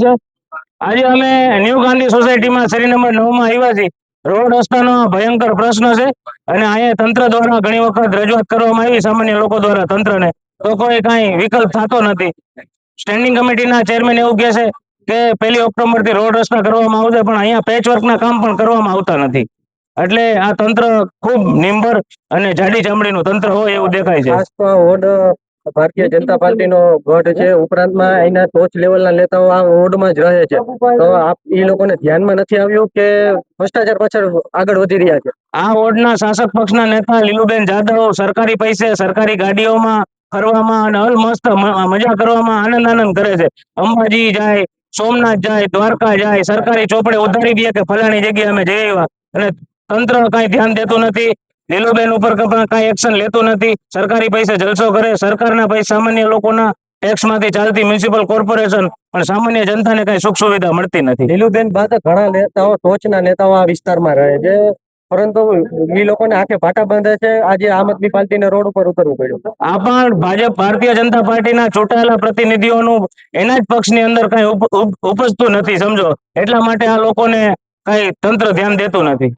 આજે અમે ન્યૂ ગાંધી સોસાયટીમાં શેરી નંબર નવમાં આવ્યા છીએ. રોડ રસ્તાનો ભયંકર પ્રશ્ન છે અને અહીંયા તંત્ર દ્વારા ઘણી વખત રજૂઆત કરવામાં આવી, સામાન્ય લોકો દ્વારા તંત્રને. તો કોઈ કાંઈ વિકલ્પ થતો નથી. સ્ટેન્ડિંગ કમિટીના ચેરમેન એવું કહે છે કે પહેલી ઓક્ટોબરથી રોડ રસ્તા કરવામાં આવશે પણ અહીંયા પેચવર્કના કામ પણ કરવામાં આવતા નથી. એટલે આ તંત્ર ખૂબ નિંબર અને જાડી ચામડીનું તંત્ર હોય એવું દેખાય છે. ભારતીય જનતા પાર્ટીનો ગઢ છે, ઉપરાંતમાં અહીંના ટોચ લેવલના નેતાઓ આ વોર્ડમાં જ રહે છે. તો એ લોકોને ધ્યાનમાં નથી આવ્યું કે ભ્રષ્ટાચાર પાછળ આગળ વધી રહ્યા છે? આ વોર્ડના શાસક પક્ષના નેતા લીલુબેન જાદવ સરકારી પૈસે સરકારી ગાડીઓમાં ફરવામાં અને અલમસ્ત મજા કરવામાં આનંદ આનંદ કરે છે. અંબાજી જાય, સોમનાથ જાય, દ્વારકા જાય, સરકારી ચોપડે ઉધારી દે કે ફલાણી જગ્યાએ અમે જઈ આવ્યા. અને તંત્ર કઈ ધ્યાન દેતું નથી. લીલુબેન ઉપર કાંઈ એક્શન લેતું નથી. સરકારી પૈસે જલસો કરે. સરકારના પૈસા સામાન્ય લોકોના ટેક્સમાંથી ચાલતી મ્યુનિસિપલ કોર્પોરેશન પણ સામાન્ય જનતાને કઈ સુખ સુવિધા મળતી નથી. લીલુબેન બાદ ઘણા નેતાઓ ટોચના નેતાઓ આ વિસ્તારમાં રહે છે. પરંતુ એ લોકોને આંખે ભાટા બાંધે છે. આજે આમ આદમી પાર્ટીને રોડ ઉપર ઉતરવું પડ્યું. આ પણ ભાજપ ભારતીય જનતા પાર્ટીના ચૂંટાયેલા પ્રતિનિધિઓનું એના જ પક્ષની અંદર કઈ ઉપજતું નથી સમજો. એટલા માટે આ લોકોને કઈ તંત્ર ધ્યાન દેતું નથી.